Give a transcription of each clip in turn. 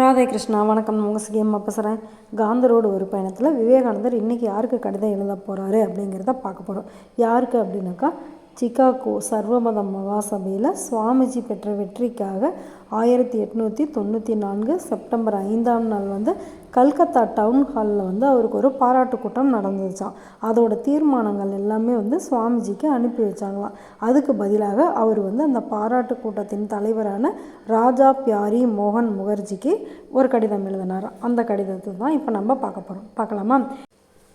ராதே கிருஷ்ணா வணக்கம். உங்கள் சிஎம் பேசுகிறேன் காந்தரோடு ஒரு பயணத்தில் விவேகானந்தர் இன்றைக்கி யாருக்கு கடிதம் எழுத போகிறாரு அப்படிங்கிறத பார்க்க போகிறோம் யாருக்கு அப்படின்னாக்கா சிகாகோ சர்வமத மகாசபையில் சுவாமிஜி பெற்ற வெற்றிக்காக ஆயிரத்தி எட்நூற்றி தொண்ணூற்றி நான்கு செப்டம்பர் ஐந்தாம் நாள் வந்து கல்கத்தா டவுன் ஹாலில் வந்து அவருக்கு ஒரு பாராட்டு கூட்டம் நடந்துச்சான் அதோட தீர்மானங்கள் எல்லாமே வந்து சுவாமிஜிக்கு அனுப்பி வச்சாங்களாம். அதுக்கு பதிலாக அவர் வந்து அந்த பாராட்டு கூட்டத்தின் தலைவரான ராஜா பியாரி மோகன் முகர்ஜிக்கு ஒரு கடிதம் எழுதினார் அந்த கடிதத்தை தான் இப்போ நம்ம பார்க்க போகிறோம் பார்க்கலாமா?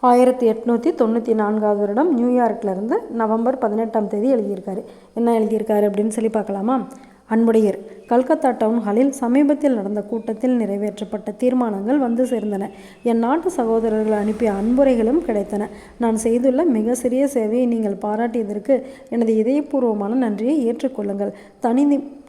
ஆயிரத்தி எட்நூற்றி தொண்ணூற்றி நான்காவது வருடம் நியூயார்க்லேருந்து நவம்பர் பதினெட்டாம் தேதி எழுதியிருக்காரு. என்ன எழுதியிருக்காரு அப்படின்னு சொல்லி பார்க்கலாமா? அன்புடையர் கல்கத்தா டவுன் ஹாலில் சமீபத்தில் நடந்த கூட்டத்தில் நிறைவேற்றப்பட்ட தீர்மானங்கள் வந்து சேர்ந்தன. என் நாட்டு சகோதரர்கள் அனுப்பிய அன்புரைகளும் கிடைத்தன. நான் செய்துள்ள மிக சிறிய சேவையை நீங்கள் பாராட்டியதற்கு எனது இதயபூர்வமான நன்றியை ஏற்றுக்கொள்ளுங்கள். தனி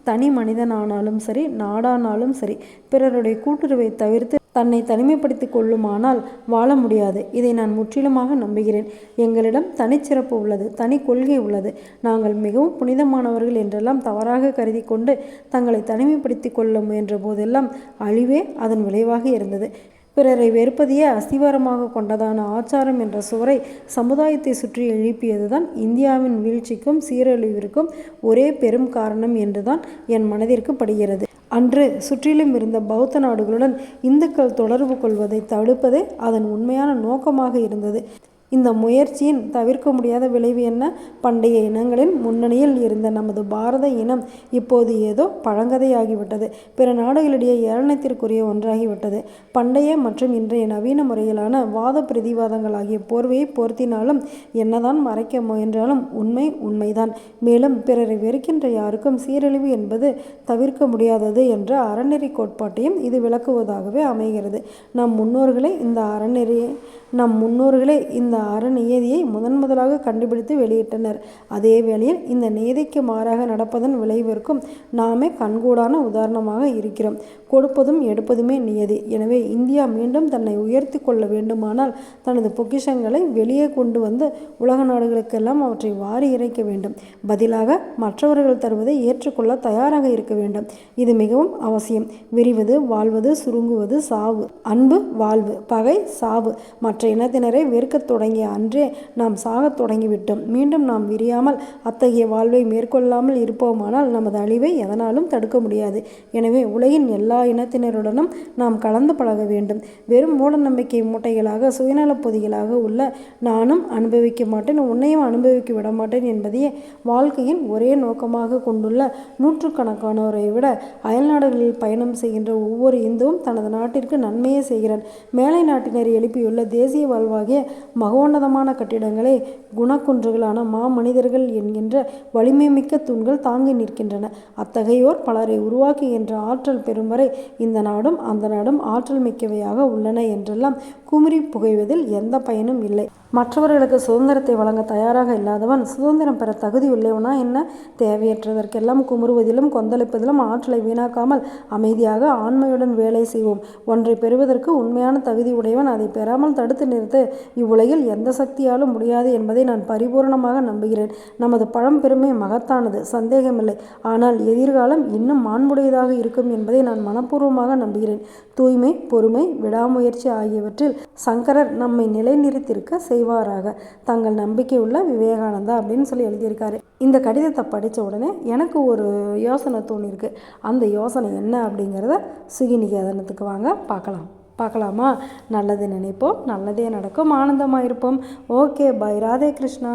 தனி மனிதனானாலும் சரி நாடானாலும் சரி பிறருடைய கூட்டுறவை தவிர்த்து தன்னை தனிமைப்படுத்திக் கொள்ளுமானால் வாழ முடியாது. இதை நான் முற்றிலுமாக நம்புகிறேன். எங்களிடம் தனிச்சிறப்பு உள்ளது தனி கொள்கை உள்ளது. நாங்கள் மிகவும் புனிதமானவர்கள் என்றெல்லாம் தவறாக கருதி கொண்டு தங்களை தனிமைப்படுத்தி கொள்ள முயன்ற போதெல்லாம் அழிவே அதன் விளைவாக இருந்தது. பிறரை வெறுப்பதையே அஸ்திவாரமாக கொண்டதான ஆச்சாரம் என்ற சுவரை சமுதாயத்தை சுற்றி எழுப்பியதுதான் இந்தியாவின் வீழ்ச்சிக்கும் சீரழிவிற்கும் ஒரே பெரும் காரணம் என்றுதான் என் மனதிற்கு படுகிறது. அன்று சுற்றிலும் இருந்த பௌத்த நாடுகளுடன் இந்துக்கள் தொடர்பு கொள்வதை தடுப்பதே அதன் உண்மையான நோக்கமாக இருந்தது. இந்த முயற்சியின் தவிர்க்க முடியாத விளைவு என்ன? பண்டைய இனங்களின் முன்னணியில் இருந்த நமது பாரத இனம் இப்போது ஏதோ பழங்கதையாகிவிட்டது. பிற நாடுகளிடையே ஏளனத்திற்குரிய ஒன்றாகிவிட்டது. பண்டைய மற்றும் இன்றைய நவீன முறையிலான வாத பிரதிவாதங்கள் ஆகிய போர்வையை போர்த்தினாலும் என்னதான் மறைக்க முயன்றாலும் உண்மை உண்மைதான். மேலும் பிறரை வெறுக்கின்ற யாருக்கும் சீரழிவு என்பது தவிர்க்க முடியாதது என்ற அறநெறி கோட்பாட்டையும் இது விளக்குவதாகவே அமைகிறது. நம் முன்னோர்களே இந்த அறநெறியை நம் முன்னோர்களே இந்த அறநியதியை முதன் முதலாக கண்டுபிடித்து வெளியிட்டனர். அதே வேளையில் இந்த நீதிக்கு மாறாக நடப்பதன் விளைவிற்கும் நாமே கண்கூடான உதாரணமாக இருக்கிறோம். கொடுப்பதும் எடுப்பதுமே நியதி. எனவே இந்தியா மீண்டும் தன்னை உயர்த்தி கொள்ள வேண்டுமானால் தனது பொக்கிஷங்களை வெளியே கொண்டு வந்து உலக நாடுகளுக்கெல்லாம் அவற்றை வாரி இறைக்க வேண்டும். பதிலாக மற்றவர்கள் தருவதை ஏற்றுக்கொள்ள தயாராக இருக்க வேண்டும். இது மிகவும் அவசியம். விரிவது வாழ்வது சுருங்குவது சாவு. அன்பு வாழ்வு. பகை சாவு. மற்ற மற்ற இனத்தினரை வெறுக்கத் தொடங்கிய அன்றே நாம் சாகத் தொடங்கிவிட்டோம். மீண்டும் நாம் விரியாமல் அத்தகைய வாழ்வை மேற்கொள்ளாமல் இருப்போமானால் நமது அழிவை எதனாலும் தடுக்க முடியாது. எனவே உலகின் எல்லா இனத்தினருடனும் நாம் கலந்து பழக வேண்டும். வெறும் மூட நம்பிக்கை மூட்டைகளாக சுயநலப் பொதிகளாக உள்ள நானும் அனுபவிக்க மாட்டேன் உன்னையும் அனுபவிக்க விட மாட்டேன் என்பதையே வாழ்க்கையின் ஒரே நோக்கமாக கொண்டுள்ள நூற்றுக்கணக்கானோரை விட அயல்நாடுகளில் பயணம் செய்கின்ற ஒவ்வொரு இந்துவும் தனது நாட்டிற்கு நன்மையே செய்கிறான் மேலை நாட்டினர் எழுப்பியுள்ள தேசிய வாழ்வாகிய மகோன்னதமான கட்டிடங்களை குணக்குன்றுகளான மாமனிதர்கள் என்கின்ற வலிமை மிக்க தூண்கள் தாங்கி நிற்கின்றன. அத்தகையோர் பலரை உருவாக்குகின்ற ஆற்றல் பெறும் வரை இந்த நாடும் அந்த நாடும் ஆற்றல் மிக்கவையாக உள்ளன என்றெல்லாம் குமுறி புகைவதில் எந்த பயனும் இல்லை. மற்றவர்களுக்கு சுதந்திரத்தை வழங்க தயாராக இல்லாதவன் சுதந்திரம் பெற தகுதி உள்ளவனா என்ன? தேவையற்றதற்கெல்லாம் குமுறுவதிலும் கொந்தளிப்பதிலும் ஆற்றலை வீணாக்காமல் அமைதியாக ஆண்மையுடன் வேலை செய்வோம். ஒன்றை பெறுவதற்கு உண்மையான தகுதி உடையவன் அதை பெறாமல் தடுத்து நிறுத்த. இவ்வுலகில் எந்த சக்தியாலும் முடியாது என்பதை நான் பரிபூர்ணமாக நம்புகிறேன். நமது பழம்பெருமை மகத்தானது சந்தேகமில்லை. ஆனால் எதிர்காலம் இன்னும் மாண்புடையதாக இருக்கும் என்பதை நான் மனப்பூர்வமாக நம்புகிறேன். தூய்மை பொறுமை விடாமுயற்சி ஆகியவற்றில் சங்கரர் நம்மை நிலைநிறுத்திருக்க செய்வாராக. தங்கள் நம்பிக்கை உள்ள விவேகானந்தா அப்படின்னு சொல்லி எழுதியிருக்காரு. இந்த கடிதத்தை படித்த உடனே எனக்கு ஒரு யோசனை தோணியிருக்கு. அந்த யோசனை என்ன அப்படிங்கிறத சுகிநிகேதனத்துக்கு வாங்க பார்க்கலாம். பார்க்கலாமா? நல்லது நினைப்போம் நல்லதே நடக்கும் ஆனந்தமாக இருப்போம் ஓகே பாய் ராதே கிருஷ்ணா.